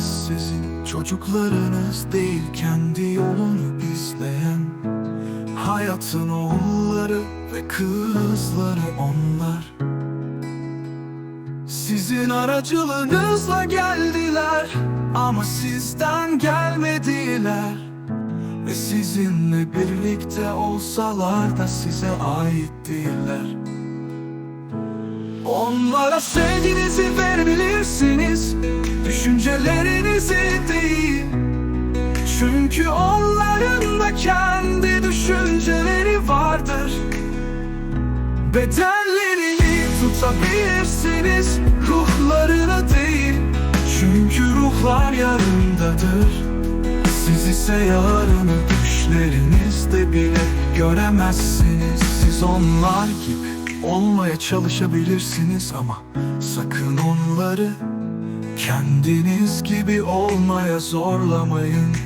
sizin Çocuklarınız değil kendi yolunu izleyen. Hayatın oğulları ve kızları onlar. Sizin aracılığınızla geldiler Ama sizden gelmediler. Ve sizinle birlikte olsalar da size ait değiller. Onlara sevginizi verebilirsiniz. Düşüncelerinizi değil. Çünkü onların da kendi düşünceleri vardır. Bedenlerini tutabilirsiniz Ruhlarını değil. Çünkü ruhlar yarındadır Siz ise yarını düşlerinizde bile göremezsiniz. Siz onlar gibi olmaya çalışabilirsiniz ama Sakın onları kendiniz gibi olmaya zorlamayın.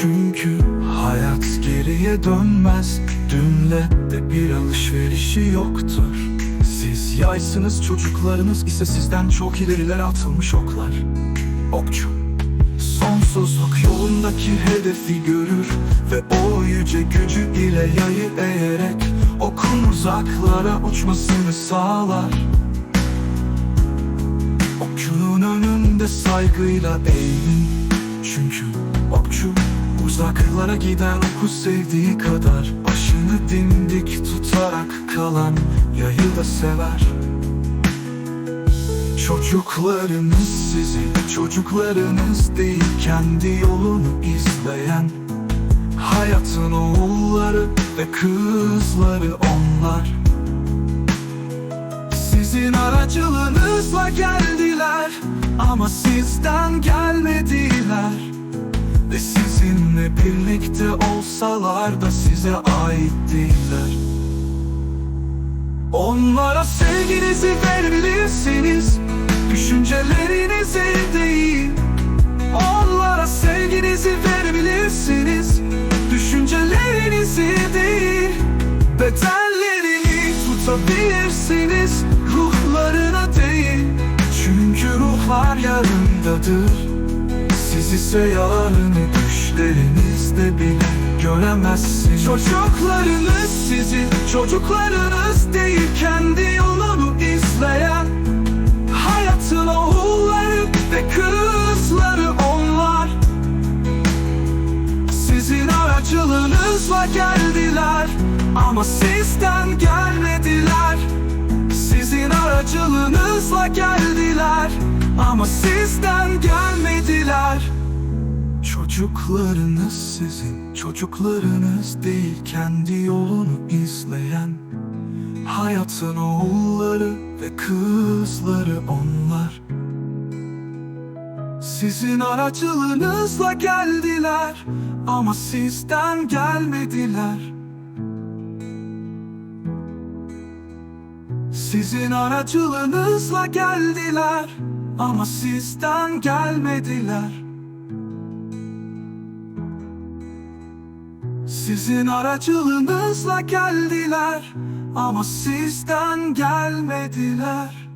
Çünkü hayat geriye dönmez. Dünle de bir alışverişi yoktur. Siz yaysınız çocuklarınız ise sizden çok ilerilere atılmış oklar. Okçu Sonsuzluk yolundaki hedefi görür Ve o yüce gücü ile yayı eğerek Okun uzaklara uçmasını sağlar. Okçunun önünde saygıyla eğilin Çünkü okçu uzaklara giden oku sevdiği kadar Başını dimdik tutarak kalan yayı da sever Çocuklarınız sizin çocuklarınız değil kendi yolunu izleyen. Hayatın oğulları ve kızları onlar. Sizin aracılığınızla geldiler Ama sizden gelmediler. Ve sizinle birlikte olsalar da size ait değiller. Onlara sevginizi verebilirsiniz Düşüncelerinizi değil Onlara sevginizi verebilirsiniz. Düşüncelerinizi değil Bedenlerini tutabilirsiniz. Ruhlarına değil Çünkü ruhlar yarındadır. Siz ise yarını düşlerinizde bile göremezsiniz. Çocuklarınız sizin çocuklarınız değil Kendi yolunu Ama sizden gelmediler. Sizin aracılığınızla geldiler. Ama sizden gelmediler. Çocuklarınız sizin Çocuklarınız değil. Kendi yolunu izleyen Hayatın oğulları ve kızları onlar. Sizin aracılığınızla geldiler. Ama sizden gelmediler Sizin aracılığınızla geldiler Ama sizden gelmediler. Sizin aracılığınızla geldiler Ama sizden gelmediler